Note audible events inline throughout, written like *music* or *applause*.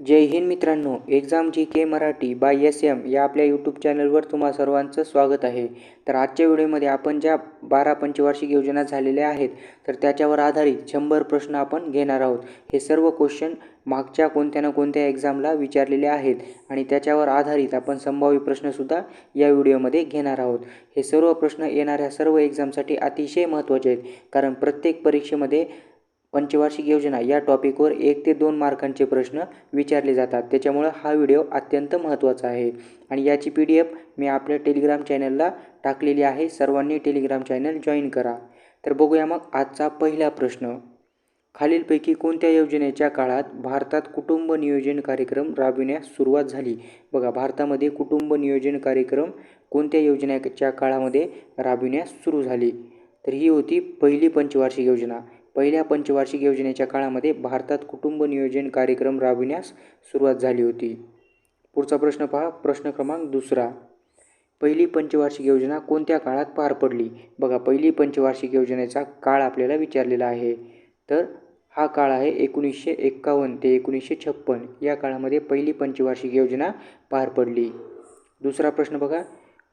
जय हिंद मित्रांनो exam G K Marathi by S M या आपल्या यूट्यूब चॅनलवर तुम्हा सर्वांचं स्वागत आहे. तर आजच्या व्हिडिओमध्ये आपण ज्या बारा पंचवार्षिक योजना झालेल्या आहेत तर त्याच्यावर आधारित शंभर प्रश्न आपण घेणार आहोत. हे सर्व क्वेश्चन मागच्या कोणत्या ना कोणत्या एक्झामला विचारलेले आहेत आणि त्याच्यावर आधारित आपण संभाव्य प्रश्नसुद्धा या व्हिडिओमध्ये घेणार आहोत. हे सर्व प्रश्न येणाऱ्या सर्व एक्झामसाठी अतिशय महत्त्वाचे आहेत कारण प्रत्येक परीक्षेमध्ये पंचवार्षिक योजना या टॉपिकवर एक ते दोन मार्कांचे प्रश्न विचारले जातात. त्याच्यामुळं हा व्हिडिओ अत्यंत महत्त्वाचा आहे. आणि याची पी डी एफ मी आपल्या टेलिग्राम चॅनलला टाकलेली आहे. सर्वांनी टेलिग्राम चॅनल जॉईन करा. तर बघूया मग आजचा पहिला प्रश्न. खालीलपैकी कोणत्या योजनेच्या काळात भारतात कुटुंब नियोजन कार्यक्रम राबविण्यास सुरुवात झाली? बघा भारतामध्ये कुटुंब नियोजन कार्यक्रम कोणत्या योजनेच्या काळामध्ये राबविण्यास सुरू झाली? तर ही होती पहिली पंचवार्षिक योजना. पहिल्या पंचवार्षिक योजनेच्या काळामध्ये भारतात कुटुंब नियोजन कार्यक्रम राबविण्यास सुरुवात झाली होती. पुढचा प्रश्न पहा. प्रश्न क्रमांक दुसरा. पहिली पंचवार्षिक योजना कोणत्या काळात पार पडली? बघा पहिली पंचवार्षिक योजनेचा काळ आपल्याला विचारलेला आहे. तर हा काळ आहे एकोणीसशे एक्कावन्न ते एकोणीसशे छप्पन. या काळामध्ये पहिली पंचवार्षिक योजना पार पडली. दुसरा प्रश्न बघा.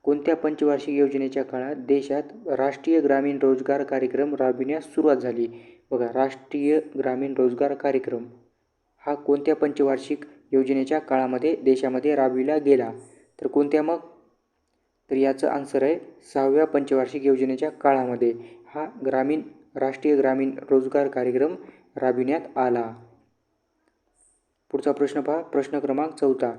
कोणत्या पंचवार्षिक योजनेच्या काळात देशात राष्ट्रीय ग्रामीण रोजगार कार्यक्रम राबविण्यास सुरुवात झाली? बघा राष्ट्रीय ग्रामीण रोजगार कार्यक्रम हा कोणत्या पंचवार्षिक योजनेच्या काळामध्ये देशामध्ये राबविला गेला? तर कोणत्या मग? तर याचं आन्सर आहे सहाव्या पंचवार्षिक योजनेच्या काळामध्ये हा ग्रामीण राष्ट्रीय ग्रामीण रोजगार कार्यक्रम राबविण्यात आला. पुढचा प्रश्न पहा. प्रश्न क्रमांक चौथा.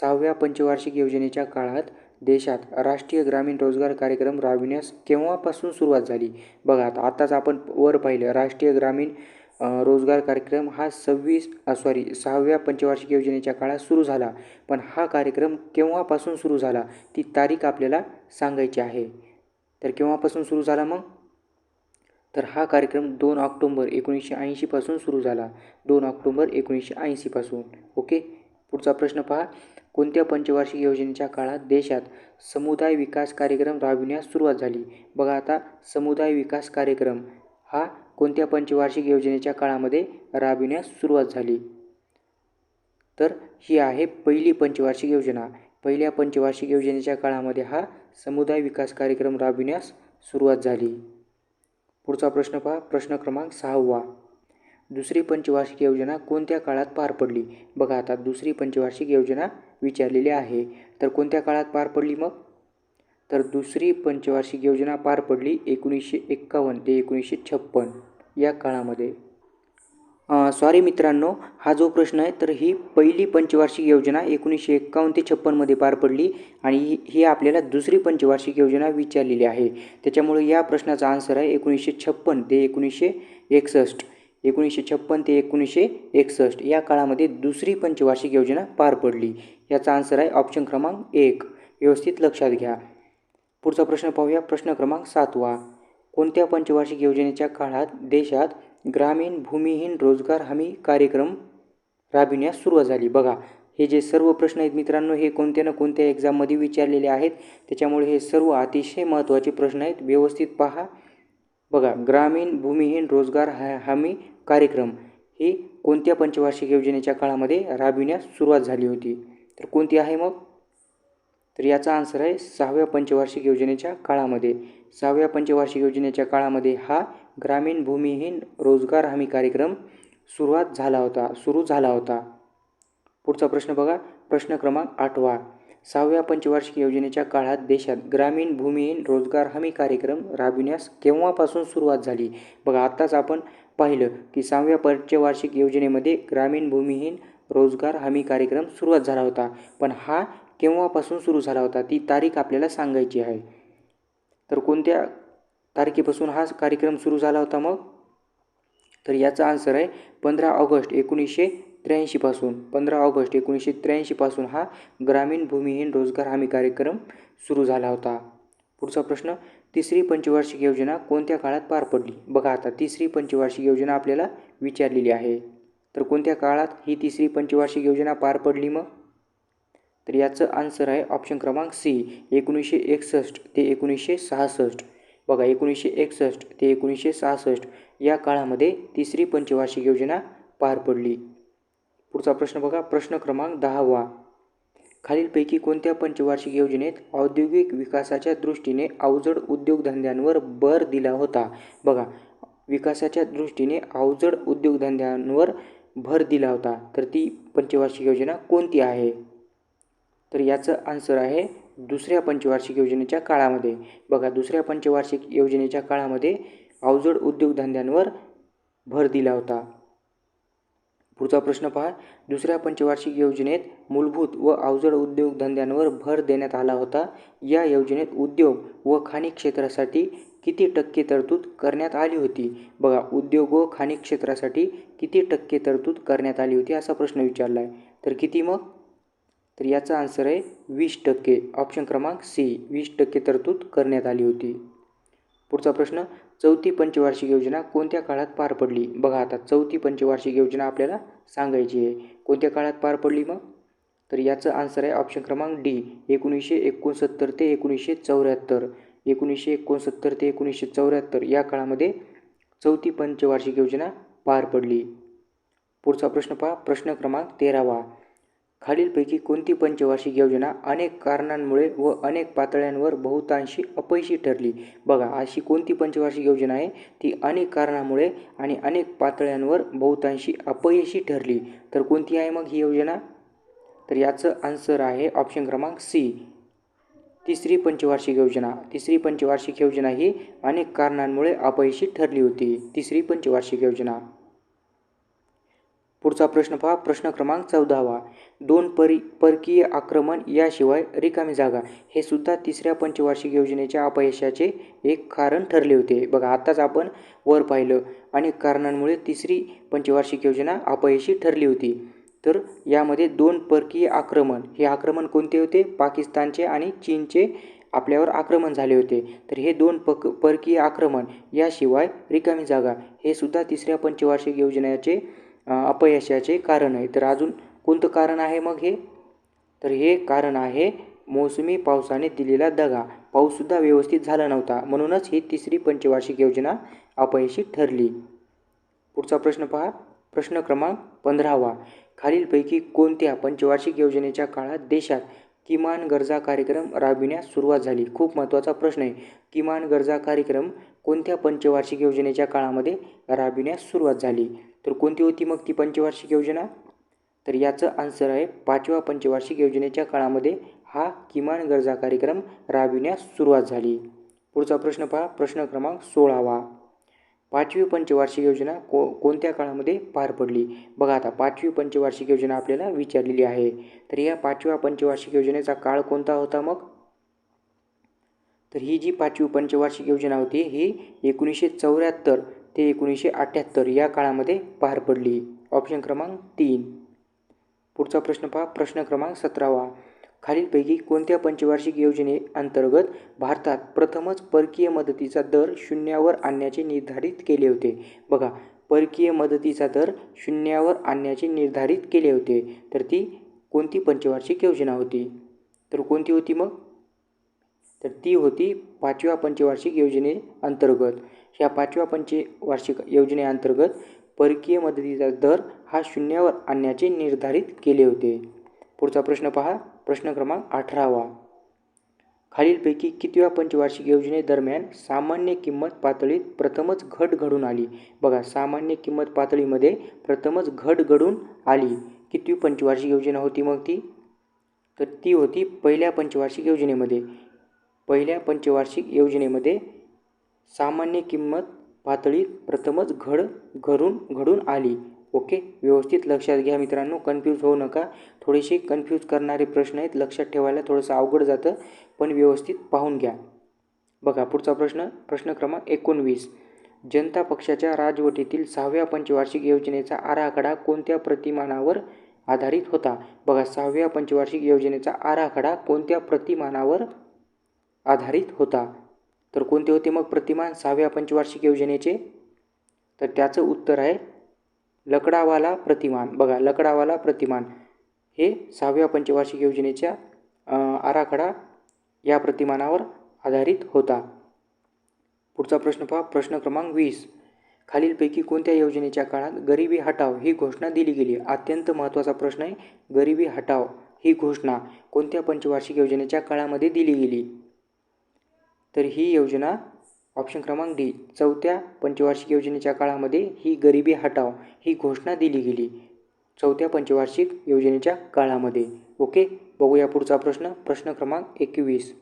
सहाव्या पंचवार्षिक योजनेच्या काळात देशात राष्ट्रीय ग्रामीण रोजगार कार्यक्रम राबविण्यास केव्हापासून सुरुवात झाली? बघा आता आत्ताच आपण वर पाहिलं. राष्ट्रीय ग्रामीण रोजगार कार्यक्रम हा सव्वीस सॉरी सहाव्या पंचवार्षिक योजनेच्या काळात सुरू झाला. पण हा कार्यक्रम केव्हापासून सुरू झाला? ती तारीख आपल्याला सांगायची आहे. तर केव्हापासून सुरू झाला मग? तर हा कार्यक्रम दोन ऑक्टोंबर एकोणीसशे ऐंशीपासून सुरू झाला. दोन ऑक्टोंबर एकोणीसशे ऐंशीपासून ओके? पुढचा प्रश्न पहा. कोणत्या पंचवार्षिक योजनेच्या काळात देशात समुदाय विकास कार्यक्रम राबविण्यास सुरुवात झाली? बघा आता समुदाय विकास कार्यक्रम हा कोणत्या पंचवार्षिक योजनेच्या काळामध्ये राबविण्यास सुरुवात झाली? तर ही आहे पहिली पंचवार्षिक योजना. पहिल्या पंचवार्षिक योजनेच्या काळामध्ये हा समुदाय विकास कार्यक्रम राबविण्यास सुरुवात झाली. पुढचा प्रश्न पहा. प्रश्न क्रमांक सहावा. दुसरी पंचवार्षिक योजना कोणत्या काळात पार पडली? बघा आता दुसरी पंचवार्षिक योजना विचारलेली आहे. तर कोणत्या काळात पार पडली मग? तर दुसरी पंचवार्षिक योजना पार पडली एकोणीसशे एक्कावन्न ते एकोणीसशे छप्पन या काळामध्ये. सॉरी मित्रांनो हा जो प्रश्न आहे तर ही पहिली पंचवार्षिक योजना एकोणीसशे एक्कावन्न ते छप्पनमध्ये पार पडली आणि ही ही आपल्याला दुसरी पंचवार्षिक योजना विचारलेली आहे. त्याच्यामुळे या प्रश्नाचा आन्सर आहे एकोणीसशे छप्पन ते एकोणीसशे एकसष्ट. एकोणीसशे छप्पन ते एकोणीसशे एकसष्ट. या काळामध्ये दुसरी पंचवार्षिक योजना पार पडली. याचा आन्सर आहे ऑप्शन क्रमांक एक. व्यवस्थित लक्षात घ्या. पुढचा प्रश्न पाहूया. प्रश्न क्रमांक सातवा. कोणत्या पंचवार्षिक योजनेच्या काळात देशात ग्रामीण भूमिहीन रोजगार हमी कार्यक्रम राबविण्यास सुरुवात झाली? बघा हे जे सर्व प्रश्न आहेत मित्रांनो हे कोणत्या ना कोणत्या एक्झाममध्ये विचारलेले आहेत. त्याच्यामुळे हे सर्व अतिशय महत्त्वाचे प्रश्न आहेत. व्यवस्थित पहा. बघा ग्रामीण भूमिहीन रोजगार हा हमी कार्यक्रम ही कोणत्या पंचवार्षिक योजनेच्या काळामध्ये राबविण्यास सुरुवात झाली होती? तर कोणती आहे मग? तर याचा आन्सर आहे सहाव्या पंचवार्षिक योजनेच्या काळामध्ये. सहाव्या पंचवार्षिक योजनेच्या काळामध्ये हा ग्रामीण भूमिहीन रोजगार हमी कार्यक्रम सुरुवात झाला होता सुरू झाला होता. पुढचा प्रश्न बघा प्रश्न क्रमांक आठवा. सहाव्या पंचवार्षिक योजनेच्या काळात देशात ग्रामीण भूमिहीन रोजगार हमी कार्यक्रम राबविण्यास केव्हापासून सुरुवात झाली? बघा आत्ताच आपण पाहिलं की सहाव्या पंचवार्षिक योजनेमध्ये ग्रामीण भूमिहीन रोजगार हमी कार्यक्रम सुरुवात झाला होता. पण हा केव्हापासून सुरू झाला होता ती तारीख आपल्याला सांगायची आहे. तर कोणत्या तारखेपासून हा कार्यक्रम सुरू झाला होता मग? तर याचा आन्सर आहे पंधरा ऑगस्ट एकोणीसशे त्र्याऐंशीपासून पंधरा ऑगस्ट एकोणीसशे त्र्याऐंशीपासून हा ग्रामीण भूमिहीन रोजगार हमी कार्यक्रम सुरू झाला होता. पुढचा प्रश्न तिसरी पंचवार्षिक योजना कोणत्या काळात पार पडली? बघा आता तिसरी पंचवार्षिक योजना आपल्याला विचारलेली आहे. तर कोणत्या काळात ही तिसरी पंचवार्षिक योजना पार पडली मग? तर याचं आन्सर आहे ऑप्शन क्रमांक सी एकोणीसशे एकसष्ट ते एकोणीसशे सहासष्ट. बघा एकोणीसशे एकसष्ट ते एकोणीसशे सहासष्ट या काळामध्ये तिसरी पंचवार्षिक योजना पार पडली. पुढचा प्रश्न बघा. प्रश्न क्रमांक दहावा खालीलपैकी कोणत्या पंचवार्षिक योजनेत औद्योगिक विकासाच्या दृष्टीने अवजड उद्योगधंद्यांवर भर दिला होता? बघा. विकासाच्या दृष्टीने अवजड उद्योगधंद्यांवर भर दिला होता. तर ती पंचवार्षिक योजना कोणती आहे? तर याचं आन्सर आहे दुसऱ्या पंचवार्षिक योजनेच्या काळामध्ये. बघा दुसऱ्या पंचवार्षिक योजनेच्या काळामध्ये अवजड उद्योगधंद्यांवर भर दिला होता. पुढचा प्रश्न पहा. दुसऱ्या पंचवार्षिक योजनेत मूलभूत व अवजड उद्योगधंद्यांवर भर देण्यात आला होता. या योजनेत उद्योग व खाणी क्षेत्रासाठी किती टक्के तरतूद करण्यात आली होती? बघा उद्योग व खाणी क्षेत्रासाठी किती टक्के तरतूद करण्यात आली होती असा प्रश्न विचारला आहे तर किती मग? तर याचा आन्सर आहे वीस टक्के. ऑप्शन क्रमांक सी वीस टक्के तरतूद करण्यात आली होती. पुढचा प्रश्न चौथी पंचवार्षिक योजना कोणत्या काळात पार पडली? बघा आता चौथी पंचवार्षिक योजना आपल्याला सांगायची आहे. कोणत्या काळात पार पडली मग? तर याचं आन्सर आहे ऑप्शन क्रमांक डी एकोणीसशे एकोणसत्तर ते एकोणीसशे चौऱ्याहत्तर. एकोणीसशे एकोणसत्तर ते एकोणीसशे चौऱ्याहत्तर या काळामध्ये चौथी पंचवार्षिक योजना पार पडली. पुढचा प्रश्न पहा. प्रश्न क्रमांक तेरावा. खालीलपैकी कोणती पंचवार्षिक योजना अनेक कारणांमुळे व अनेक पातळ्यांवर बहुतांशी अपयशी ठरली? बघा अशी कोणती पंचवार्षिक योजना आहे? ती अनेक कारणामुळे आणि अनेक पातळ्यांवर बहुतांशी अपयशी ठरली. तर कोणती आहे मग ही योजना? तर याचं आन्सर आहे ऑप्शन क्रमांक सी तिसरी पंचवार्षिक योजना. तिसरी पंचवार्षिक योजना ही अनेक कारणांमुळे अपयशी ठरली होती. तिसरी पंचवार्षिक योजना. पुढचा प्रश्न पहा. प्रश्न क्रमांक चौदावा. दोन परी परकीय आक्रमण याशिवाय रिकामी जागा. हे सुद्धा तिसऱ्या पंचवार्षिक योजनेच्या अपयशाचे एक कारण ठरले होते. बघा आत्ताच आपण वर पाहिलं. अनेक कारणांमुळे तिसरी पंचवार्षिक योजना अपयशी ठरली होती. तर यामध्ये दोन परकीय आक्रमण. हे आक्रमण कोणते होते? पाकिस्तानचे आणि चीनचे आपल्यावर आक्रमण झाले होते. तर हे दोन पक परकीय आक्रमण याशिवाय रिकामी जागा. हे सुद्धा तिसऱ्या पंचवार्षिक योजनेचे अपयशाचे कारण आहे. तर अजून कोणतं कारण आहे मग हे? तर हे कारण आहे मोसमी पावसाने दिलेला दगा. पाऊससुद्धा व्यवस्थित झाला नव्हता. म्हणूनच ही तिसरी पंचवार्षिक योजना अपयशी ठरली. पुढचा प्रश्न पहा. प्रश्न क्रमांक पंधरावा. खालीलपैकी कोणत्या पंचवार्षिक योजनेच्या काळात देशात किमान गरजा कार्यक्रम राबविण्यास सुरुवात झाली? खूप महत्त्वाचा प्रश्न आहे. किमान गरजा कार्यक्रम कोणत्या पंचवार्षिक योजनेच्या काळामध्ये राबविण्यास सुरुवात झाली? तर कोणती होती मग ती पंचवार्षिक योजना? तर याचं आन्सर आहे पाचव्या पंचवार्षिक योजनेच्या काळामध्ये हा किमान गरजा कार्यक्रम राबविण्यास सुरुवात झाली. पुढचा प्रश्न पहा प्रश्न क्रमांक सोळावा. पाचवी पंचवार्षिक योजना को कोणत्या काळामध्ये पार पडली? बघा आता पाचवी पंचवार्षिक योजना आपल्याला विचारलेली आहे. तर या पाचव्या पंचवार्षिक योजनेचा काळ कोणता होता मग? तर ही जी पाचवी पंचवार्षिक योजना होती ही एकोणीसशे चौऱ्याहत्तर ते एकोणीसशे अठ्ठ्याहत्तर या काळामध्ये पार पडली. ऑप्शन क्रमांक तीन. पुढचा प्रश्न पहा. प्रश्न क्रमांक सतरावा. खालीलपैकी कोणत्या पंचवार्षिक योजनेअंतर्गत भारतात प्रथमच परकीय मदतीचा दर शून्यावर आणण्याचे निर्धारित केले होते? बघा परकीय मदतीचा दर शून्यावर आणण्याचे निर्धारित केले होते. तर ती कोणती पंचवार्षिक योजना होती? तर कोणती होती मग? तर ती होती पाचव्या पंचवार्षिक योजनेअंतर्गत ह्या पाचव्या पंचवार्षिक योजनेअंतर्गत परकीय मदतीचा दर हा शून्यावर आणण्याचे निर्धारित केले होते. पुढचा प्रश्न पहा. प्रश्न क्रमांक अठरावा. खालीलपैकी कितव्या पंचवार्षिक योजनेदरम्यान सामान्य किंमत पातळीत प्रथमच घट घडून आली? बघा सामान्य किंमत पातळीमध्ये प्रथमच घट घडून आली. कितवी पंचवार्षिक योजना होती मग ती? तर ती होती पहिल्या पंचवार्षिक योजनेमध्ये. पहिल्या पंचवार्षिक योजनेमध्ये सामान्य किंमत पातळीत प्रथमच घड घरून घडून आली. ओके? व्यवस्थित लक्षात घ्या मित्रांनो. कन्फ्यूज होऊ नका. थोडेसे कन्फ्यूज करणारे प्रश्न आहेत लक्षात ठेवायला थोडंसं अवघड जातं पण व्यवस्थित पाहून घ्या. बघा पुढचा प्रश्न प्रश्न क्रमांक एकोणवीस. जनता पक्षाच्या राजवटीतील सहाव्या पंचवार्षिक योजनेचा आराखडा कोणत्या प्रतिमानावर आधारित होता? बघा सहाव्या पंचवार्षिक योजनेचा आराखडा कोणत्या प्रतिमानावर आधारित होता. तर कोणते होते? मग प्रतिमान सहाव्या पंचवार्षिक योजनेचे? तर त्याचं उत्तर आहे लकडावाला प्रतिमान. बघा लकडावाला प्रतिमान. हे सहाव्या पंचवार्षिक योजनेच्या आराखडा या प्रतिमानावर आधारित होता. पुढचा प्रश्न पहा. प्रश्न क्रमांक वीस. खालीलपैकी कोणत्या योजनेच्या काळात गरिबी हटाव ही घोषणा दिली गेली? अत्यंत महत्त्वाचा प्रश्न आहे. गरिबी हटाव ही घोषणा कोणत्या पंचवार्षिक योजनेच्या काळामध्ये दिली गेली? तर ही योजना ऑप्शन क्रमांक डी चौथ्या पंचवार्षिक योजनेच्या काळामध्ये ही गरिबी हटाव ही घोषणा दिली गेली. चौथ्या पंचवार्षिक योजनेच्या काळामध्ये. ओके? बघूया पुढचा प्रश्न. प्रश्न क्रमांक एकवीस.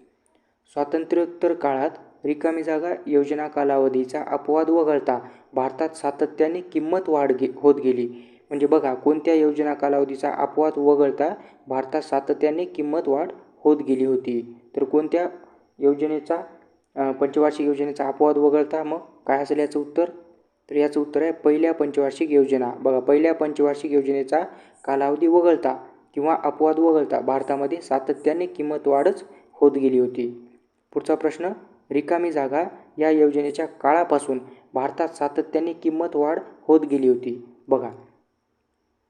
स्वातंत्र्योत्तर काळात रिकामी जागा योजना कालावधीचा अपवाद वगळता भारतात सातत्याने किंमत वाढ गे होत गेली. म्हणजे बघा कोणत्या योजना कालावधीचा अपवाद वगळता भारतात सातत्याने किंमत वाढ होत गेली होती? तर कोणत्या योजनेचा पंचवार्षिक योजनेचा अपवाद वगळता मग काय असेल याचं उत्तर? तर याचं उत्तर आहे पहिल्या पंचवार्षिक योजना. बघा पहिल्या पंचवार्षिक योजनेचा कालावधी वगळता किंवा अपवाद वगळता भारतामध्ये सातत्याने किंमत वाढच होत गेली होती. पुढचा प्रश्न रिकामी जागा या योजनेच्या काळापासून भारतात सातत्याने किंमत वाढ होत गेली होती. बघा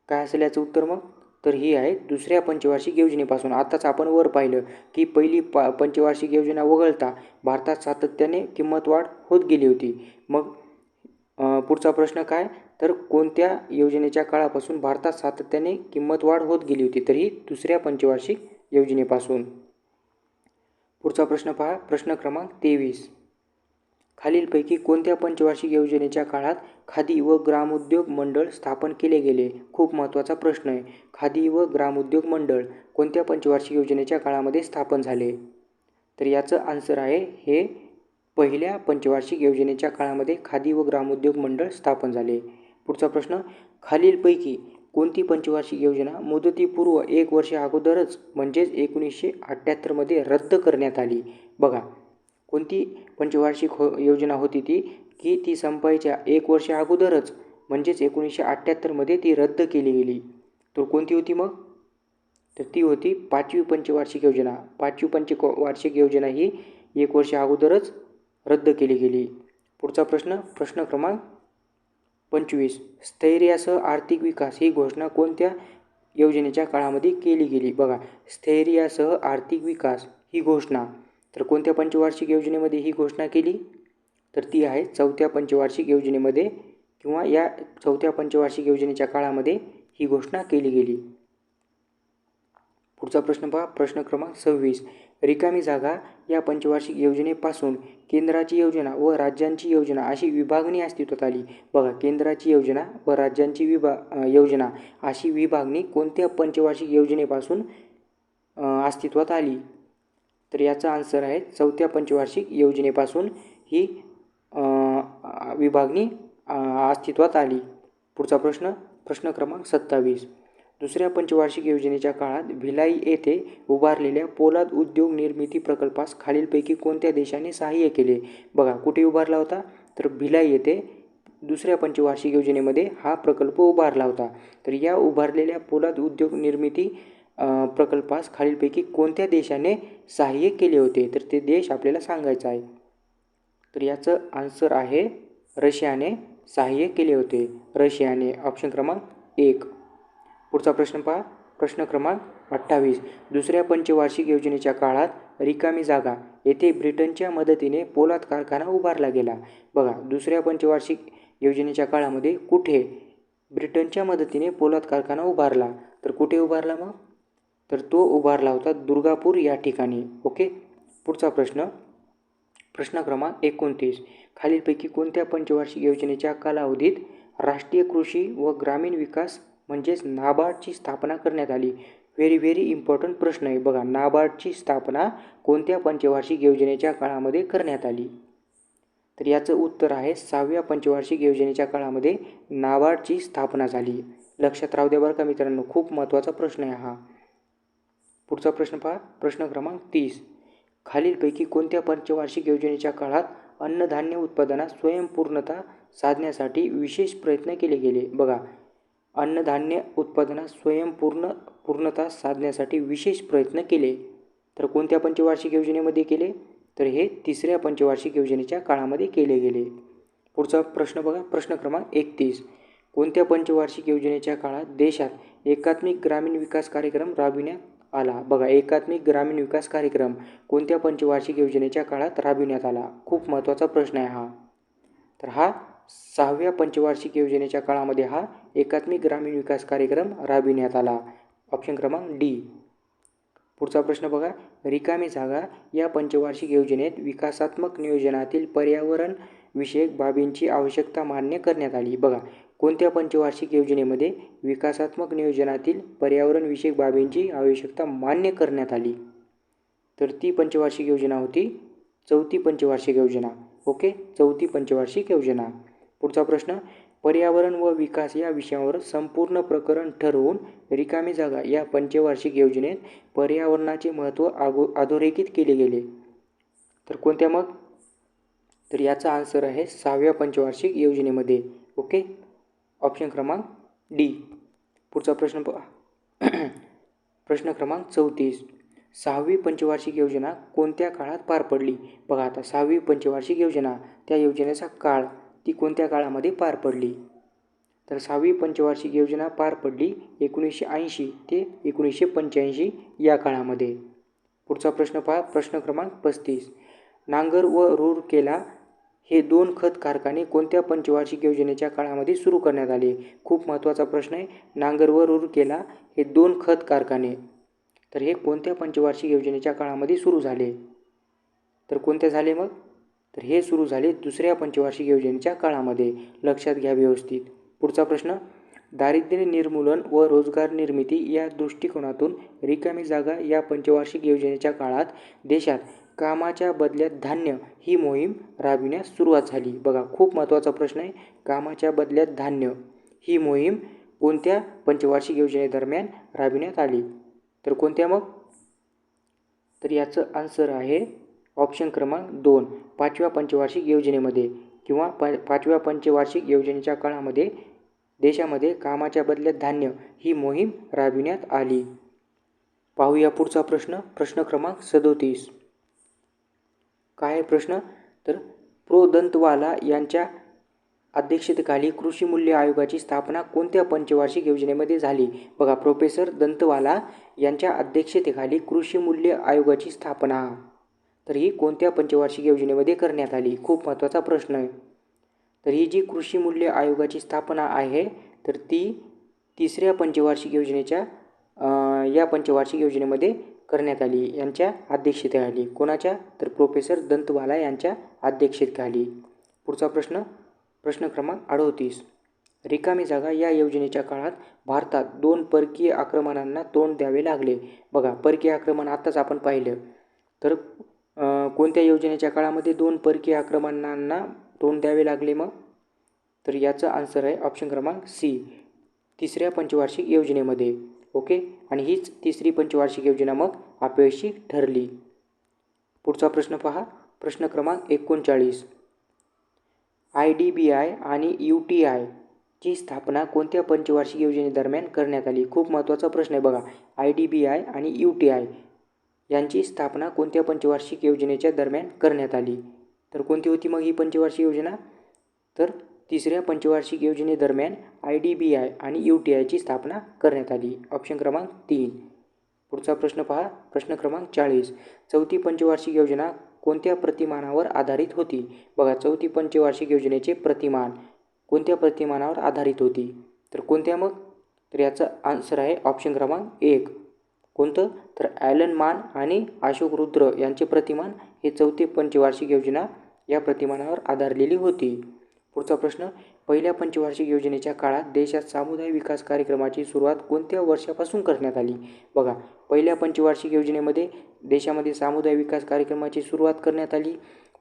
काय असेल याचं उत्तर मग? तर ही आहे दुसऱ्या पंचवार्षिक योजनेपासून. आताच आपण वर पाहिलं की पहिली पा पंचवार्षिक योजना वगळता भारतात सातत्याने किंमत वाढ होत गेली होती. मग पुढचा प्रश्न काय? तर कोणत्या योजनेच्या काळापासून भारतात सातत्याने किंमत वाढ होत गेली होती? तर ही दुसऱ्या पंचवार्षिक योजनेपासून. पुढचा प्रश्न पहा. प्रश्न क्रमांक तेवीस. खालीलपैकी कोणत्या पंचवार्षिक योजनेच्या काळात खादी व ग्रामोद्योग मंडळ स्थापन केले गेले. खूप महत्त्वाचा प्रश्न आहे. खादी व ग्रामोद्योग मंडळ कोणत्या पंचवार्षिक योजनेच्या काळामध्ये स्थापन झाले? तर याचं आन्सर आहे हे पहिल्या पंचवार्षिक योजनेच्या काळामध्ये खादी व ग्रामोद्योग मंडळ स्थापन झाले. पुढचा प्रश्न खालीलपैकी कोणती पंचवार्षिक योजना मुदतीपूर्व एक वर्ष अगोदरच म्हणजेच एकोणीसशे अठ्ठ्याहत्तरमध्ये रद्द करण्यात आली? बघा कोणती पंचवार्षिक हो योजना होती ती? की ती संपायच्या एक वर्ष अगोदरच म्हणजेच एकोणीसशे अठ्ठ्याहत्तरमध्ये ती रद्द केली गेली. तर कोणती होती मग? तर ती होती पाचवी पंचवार्षिक योजना. पाचवी पंचवार्षिक योजना ही एक वर्ष अगोदरच रद्द केली गेली. पुढचा प्रश्न प्रश्न क्रमांक पंचवीस. स्थैर्यासह आर्थिक विकास ही घोषणा कोणत्या योजनेच्या काळामध्ये केली गेली? बघा स्थैर्यासह आर्थिक विकास ही घोषणा. तर कोणत्या पंचवार्षिक योजनेमध्ये ही घोषणा केली? तर ती आहे चौथ्या पंचवार्षिक योजनेमध्ये किंवा या चौथ्या पंचवार्षिक योजनेच्या काळामध्ये ही घोषणा केली गेली. पुढचा प्रश्न पहा. प्रश्न क्रमांक सव्वीस. रिकामी जागा या पंचवार्षिक योजनेपासून केंद्राची योजना व राज्यांची योजना अशी विभागणी अस्तित्वात आली. बघा केंद्राची योजना व राज्यांची विभा योजना अशी विभागणी कोणत्या पंचवार्षिक योजनेपासून अस्तित्वात आली? तर याचा आन्सर आहे चौथ्या पंचवार्षिक योजनेपासून ही विभागणी अस्तित्वात आली. पुढचा प्रश्न प्रश्न क्रमांक सत्तावीस. दुसऱ्या पंचवार्षिक योजनेच्या काळात भिलाई येथे उभारलेल्या पोलाद उद्योग निर्मिती प्रकल्पास खालीलपैकी कोणत्या देशाने सहाय्य केले? बघा कुठे उभारला होता? तर भिलाई येथे दुसऱ्या पंचवार्षिक योजनेमध्ये हा प्रकल्प उभारला होता. तर या उभारलेल्या पोलाद उद्योग निर्मिती प्रकल्पास खालीलपैकी कोणत्या देशाने सहाय्य केले होते? तर ते देश आपल्याला सांगायचं आहे. तर याचं आन्सर आहे रशियाने सहाय्य केले होते. रशियाने ऑप्शन क्रमांक एक. पुढचा प्रश्न पहा. प्रश्न क्रमांक अठ्ठावीस. दुसऱ्या पंचवार्षिक योजनेच्या काळात रिकामी जागा येथे ब्रिटनच्या मदतीने पोलाद कारखाना उभारला गेला. बघा दुसऱ्या पंचवार्षिक योजनेच्या काळामध्ये कुठे ब्रिटनच्या मदतीने पोलाद कारखाना उभारला? तर कुठे उभारला मग? तर तो उभारला होता दुर्गापूर या ठिकाणी. ओके? पुढचा प्रश्न. प्रश्न क्रमांक एकोणतीस. खालीलपैकी कोणत्या पंचवार्षिक योजनेच्या कालावधीत राष्ट्रीय कृषी व ग्रामीण विकास म्हणजेच नाबार्डची स्थापना करण्यात आली? व्हेरी व्हेरी इम्पॉर्टंट प्रश्न आहे. बघा नाबार्डची स्थापना कोणत्या पंचवार्षिक योजनेच्या काळामध्ये करण्यात आली? तर याचं उत्तर आहे सहाव्या पंचवार्षिक योजनेच्या काळामध्ये नाबार्डची स्थापना झाली. लक्षात राहू द्या बरं का मित्रांनो खूप महत्त्वाचा प्रश्न आहे हा. पुढचा प्रश्न पहा. प्रश्न क्रमांक तीस. खालीलपैकी कोणत्या पंचवार्षिक योजनेच्या काळात अन्नधान्य उत्पादनात स्वयंपूर्णता साधण्यासाठी विशेष प्रयत्न केले गेले? बघा अन्नधान्य उत्पादनात स्वयंपूर्ण पूर्णता साधण्यासाठी विशेष प्रयत्न केले. तर कोणत्या पंचवार्षिक योजनेमध्ये केले? तर हे तिसऱ्या पंचवार्षिक योजनेच्या काळामध्ये केले गेले. पुढचा प्रश्न बघा प्रश्न क्रमांक एकतीस. कोणत्या पंचवार्षिक योजनेच्या काळात देशात एकात्मिक ग्रामीण विकास कार्यक्रम राबविण्यात आला. बघा एकात्मिक ग्रामीण विकास कार्यक्रम कोणत्या पंचवार्षिक योजनेच्या काळात राबविण्यात आला? खूप महत्त्वाचा प्रश्न आहे हा. तर हा सहाव्या पंचवार्षिक योजनेच्या काळामध्ये हा एकात्मिक ग्रामीण विकास कार्यक्रम राबविण्यात आला. ऑप्शन क्रमांक डी. पुढचा प्रश्न बघा. रिकामी जागा या पंचवार्षिक योजनेत विकासात्मक नियोजनातील पर्यावरण विषयक बाबींची आवश्यकता मान्य करण्यात आली. बघा कोणत्या पंचवार्षिक योजनेमध्ये विकासात्मक नियोजनातील पर्यावरणविषयक बाबींची आवश्यकता मान्य करण्यात आली? तर ती पंचवार्षिक योजना होती चौथी पंचवार्षिक योजना. ओके? चौथी पंचवार्षिक योजना. पुढचा प्रश्न पर्यावरण व विकास या विषयावर संपूर्ण प्रकरण ठरवून रिकामी जागा या पंचवार्षिक योजनेत पर्यावरणाचे महत्त्व आगो अधोरेखित केले गेले. तर कोणत्या मग? तर याचा आन्सर आहे सहाव्या पंचवार्षिक योजनेमध्ये. ओके? ऑप्शन क्रमांक डी. पुढचा प्रश्न पहा. *clears throat* प्रश्न क्रमांक चौतीस. सहावी पंचवार्षिक योजना कोणत्या काळात पार पडली? बघा आता सहावी पंचवार्षिक योजना त्या योजनेचा काळ ती कोणत्या काळामध्ये पार पडली? तर सहावी पंचवार्षिक योजना पार पडली एकोणीसशे ऐंशी ते एकोणीसशे पंच्याऐंशी या काळामध्ये. पुढचा प्रश्न पहा प्रश्न क्रमांक पस्तीस. नांगर व रूरकेला हे दोन खत कारखाने कोणत्या पंचवार्षिक योजनेच्या काळामध्ये सुरू करण्यात आले? खूप महत्त्वाचा प्रश्न आहे. नांगर व रूरकेला हे दोन खत कारखाने. तर हे कोणत्या पंचवार्षिक योजनेच्या काळामध्ये सुरू झाले? तर कोणत्या झाले मग? तर हे सुरू झाले दुसऱ्या पंचवार्षिक योजनेच्या काळामध्ये. लक्षात घ्या व्यवस्थित. पुढचा प्रश्न दारिद्र्य निर्मूलन व रोजगार निर्मिती या दृष्टिकोनातून रिकामी जागा या पंचवार्षिक योजनेच्या काळात देशात कामाच्या बदल्यात धान्य ही मोहीम राबविण्यास सुरुवात झाली. बघा खूप महत्त्वाचा प्रश्न आहे. कामाच्या बदल्यात धान्य ही मोहीम कोणत्या पंचवार्षिक योजनेदरम्यान राबविण्यात आली? तर कोणत्या मग? तर याचं आन्सर आहे ऑप्शन क्रमांक दोन पाचव्या पंचवार्षिक योजनेमध्ये किंवा प पाचव्या पंचवार्षिक योजनेच्या काळामध्ये देशामध्ये कामाच्या बदल्यात धान्य ही मोहीम राबविण्यात आली. पाहूया पुढचा प्रश्न. प्रश्न क्रमांक सदोतीस. काय आहे प्रश्न? तर प्रो दंतवाला यांच्या अध्यक्षतेखाली कृषी मूल्य आयोगाची स्थापना कोणत्या पंचवार्षिक योजनेमध्ये झाली? बघा प्रोफेसर दंतवाला यांच्या अध्यक्षतेखाली कृषी मूल्य आयोगाची स्थापना. तर ही कोणत्या पंचवार्षिक योजनेमध्ये करण्यात आली? खूप महत्त्वाचा प्रश्न आहे. तर ही जी कृषी मूल्य आयोगाची स्थापना आहे तर ती तिसऱ्या पंचवार्षिक योजनेच्या या पंचवार्षिक योजनेमध्ये करण्यात आली यांच्या अध्यक्षतेखाली कोणाच्या? तर प्रोफेसर दंतवाला यांच्या अध्यक्षतेखाली पुढचा प्रश्न प्रश्न क्रमांक अडोतीस. रिकामी जागा या योजनेच्या काळात भारतात दोन परकीय आक्रमणांना तोंड द्यावे लागले. बघा परकीय आक्रमण आत्ताच आपण पाहिलं. तर कोणत्या योजनेच्या काळामध्ये दोन परकीय आक्रमणांना तोंड द्यावे लागले मग? तर याचं आन्सर आहे ऑप्शन क्रमांक सी तिसऱ्या पंचवार्षिक योजनेमध्ये. ओके? आणि हीच तिसरी पंचवार्षिक योजना मग अपयशी ठरली. पुढचा प्रश्न पहा. प्रश्न क्रमांक एकोणचाळीस. आय डी बी आय आणि यू टी आयची स्थापना कोणत्या पंचवार्षिक योजनेदरम्यान करण्यात आली? खूप महत्त्वाचा प्रश्न आहे बघा. आय डी बी आय आणि यू टी आय यांची स्थापना कोणत्या पंचवार्षिक योजनेच्या दरम्यान करण्यात आली? तर कोणती होती मग ही पंचवार्षिक योजना? तर तिसऱ्या पंचवार्षिक योजनेदरम्यान आय डी बी आय आणि यू टी आयची स्थापना करण्यात आली. ऑप्शन क्रमांक तीन. पुढचा प्रश्न पहा. प्रश्न क्रमांक चाळीस. चौथी पंचवार्षिक योजना कोणत्या प्रतिमानावर आधारित होती? बघा चौथी पंचवार्षिक योजनेचे प्रतिमान कोणत्या प्रतिमानावर आधारित होती? तर कोणत्या मग? तर याचं आन्सर आहे ऑप्शन क्रमांक एक. कोणतं? तर ॲलन मान आणि अशोक रुद्र यांचे प्रतिमान हे चौथी पंचवार्षिक योजना या प्रतिमानावर आधारलेली होती. पुढचा प्रश्न पहिल्या पंचवार्षिक योजनेच्या काळात देशात सामुदाय विकास कार्यक्रमाची सुरुवात कोणत्या वर्षापासून करण्यात आली? बघा पहिल्या पंचवार्षिक योजनेमध्ये देशामध्ये सामुदाय विकास कार्यक्रमाची सुरुवात करण्यात आली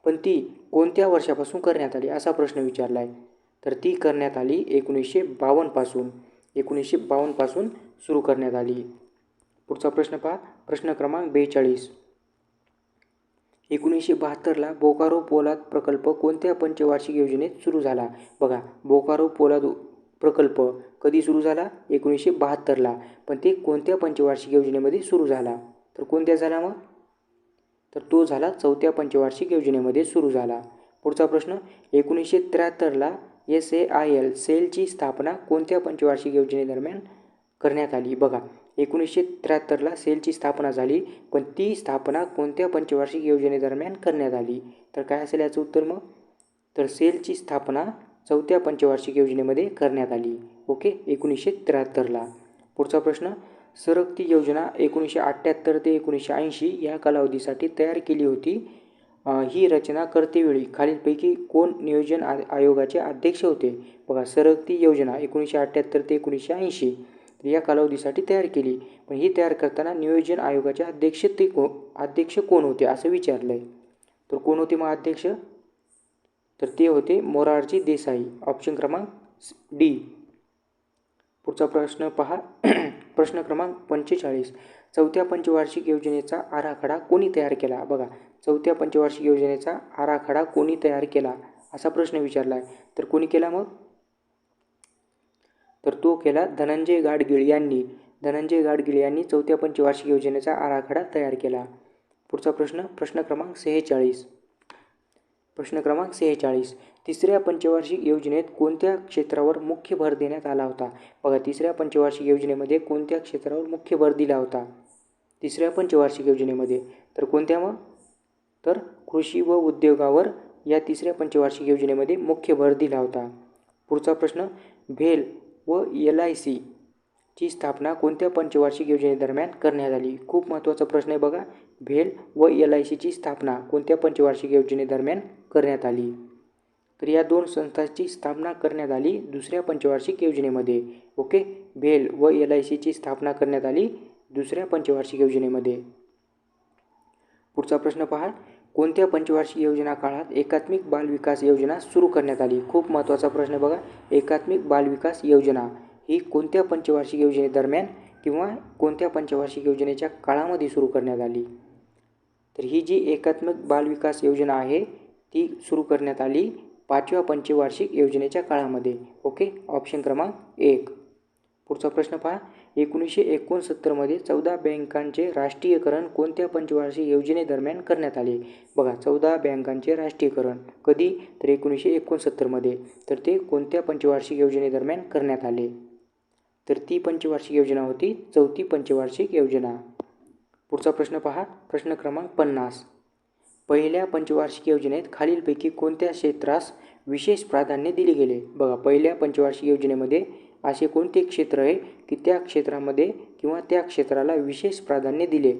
पण ती कोणत्या वर्षापासून करण्यात आली असा प्रश्न विचारला आहे तर ती करण्यात आली एकोणीसशे बावन्नपासून. एकोणीसशे बावन्नपासून सुरू करण्यात आली. पुढचा प्रश्न पहा प्रश्न क्रमांक बेचाळीस. एकोणीसशे बहात्तरला बोकारो पोलाद प्रकल्प कोणत्या पंचवार्षिक योजनेत सुरू झाला? बघा बोकारो पोलाद प्रकल्प कधी सुरू झाला? एकोणीसशे बहात्तरला. पण ते कोणत्या पंचवार्षिक योजनेमध्ये सुरू झाला? तर कोणत्या झाला मग? तर तो झाला चौथ्या पंचवार्षिक योजनेमध्ये सुरू झाला. पुढचा प्रश्न एकोणीसशे त्र्याहत्तरला एस ए आय एल सेलची स्थापना कोणत्या पंचवार्षिक योजनेदरम्यान करण्यात आली? बघा एकोणीसशे त्र्याहत्तरला सेलची स्थापना झाली पण ती स्थापना कोणत्या पंचवार्षिक योजनेदरम्यान करण्यात आली? तर काय असेल याचं उत्तर मग? तर सेलची स्थापना चौथ्या पंचवार्षिक योजनेमध्ये करण्यात आली. ओके? एकोणीसशे त्र्याहत्तरला. पुढचा प्रश्न सरकती योजना एकोणीसशे अठ्ठ्याहत्तर ते एकोणीसशे ऐंशी या कालावधीसाठी तयार केली होती. ही रचना करतेवेळी खालीलपैकी कोण नियोजन आ आयोगाचे अध्यक्ष होते? बघा सरकती योजना एकोणीसशे अठ्ठ्याहत्तर ते एकोणीसशे ऐंशी. या कालावधीसाठी तयार केली. पण ही तयार करताना नियोजन आयोगाचे अध्यक्ष ते को अध्यक्ष कोण होते असं विचारलं आहे तर कोण होते मग अध्यक्ष? तर ते होते मोरारजी देसाई. ऑप्शन क्रमांक डी. पुढचा प्रश्न पहा. *clears throat* प्रश्न क्रमांक पंचेचाळीस. चौथ्या पंचवार्षिक योजनेचा आराखडा कोणी तयार केला? बघा चौथ्या पंचवार्षिक योजनेचा आराखडा कोणी तयार केला? असा प्रश्न विचारला आहे तर कोणी केला मग? तर तो केला धनंजय गाडगीळ यांनी. धनंजय गाडगीळ यांनी चौथ्या पंचवार्षिक योजनेचा आराखडा तयार केला. पुढचा प्रश्न प्रश्न क्रमांक सेहेचाळीस. प्रश्न क्रमांक सेहेचाळीस. तिसऱ्या पंचवार्षिक योजनेत कोणत्या क्षेत्रावर मुख्य भर देण्यात आला होता? बघा तिसऱ्या पंचवार्षिक योजनेमध्ये कोणत्या क्षेत्रावर मुख्य भर दिला होता? तिसऱ्या पंचवार्षिक योजनेमध्ये. तर कोणत्या मग? तर कृषी व उद्योगावर या तिसऱ्या पंचवार्षिक योजनेमध्ये मुख्य भर दिला होता. पुढचा प्रश्न भेल व एल आय सी ची स्थापना कोणत्या पंचवार्षिक योजनेदरम्यान करण्यात आली? खूप महत्त्वाचा प्रश्न आहे बघा. भेल व एल आय सीची स्थापना कोणत्या पंचवार्षिक योजनेदरम्यान करण्यात आली? तर या दोन संस्थांची स्थापना करण्यात आली दुसऱ्या पंचवार्षिक योजनेमध्ये. ओके? भेल व एल आय सीची स्थापना करण्यात आली दुसऱ्या पंचवार्षिक योजनेमध्ये. पुढचा प्रश्न पहा. कोणत्या पंचवार्षिक योजना काळात एकात्मिक बाल विकास योजना सुरू करण्यात आली? खूप महत्त्वाचा प्रश्न बघा. एकात्मिक बाल विकास योजना ही कोणत्या पंचवार्षिक योजनेदरम्यान किंवा कोणत्या पंचवार्षिक योजनेच्या काळामध्ये सुरू करण्यात आली? तर ही जी एकात्मिक बाल विकास योजना आहे ती सुरू करण्यात आली पाचव्या पंचवार्षिक योजनेच्या काळामध्ये. ओके? ऑप्शन क्रमांक एक. पुढचा प्रश्न पहा. एकोणीसशे एकोणसत्तरमध्ये चौदा बँकांचे राष्ट्रीयकरण कोणत्या पंचवार्षिक योजनेदरम्यान करण्यात आले? बघा चौदा बँकांचे राष्ट्रीयकरण. कधी? तर एकोणीसशे एकोणसत्तरमध्ये तर ते कोणत्या पंचवार्षिक योजनेदरम्यान करण्यात आले? तर ती पंचवार्षिक योजना होती चौथी पंचवार्षिक योजना. पुढचा प्रश्न पहा. प्रश्न क्रमांक पन्नास. पहिल्या पंचवार्षिक योजनेत खालीलपैकी कोणत्या क्षेत्रास विशेष प्राधान्य दिले गेले? बघा पहिल्या पंचवार्षिक योजनेमध्ये असे कोणते क्षेत्र आहे की त्या क्षेत्रामध्ये किंवा त्या क्षेत्राला विशेष प्राधान्य दिले?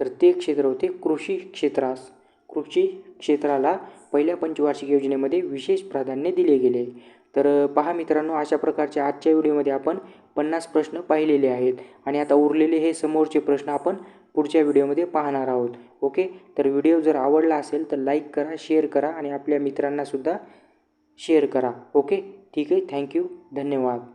तर ते क्षेत्र होते कृषी क्षेत्रास. कृषी क्षेत्राला पहिल्या पंचवार्षिक योजनेमध्ये विशेष प्राधान्य दिले गेले. तर पहा मित्रांनो अशा प्रकारचे आजच्या व्हिडिओमध्ये आपण पन्नास प्रश्न पाहिलेले आहेत आणि आता उरलेले हे समोरचे प्रश्न आपण पुढच्या व्हिडिओमध्ये पाहणार आहोत. ओके? तर व्हिडिओ जर आवडला असेल तर लाईक करा शेअर करा आणि आपल्या मित्रांनासुद्धा शेअर करा. ओके? ठीक आहे थँक्यू धन्यवाद.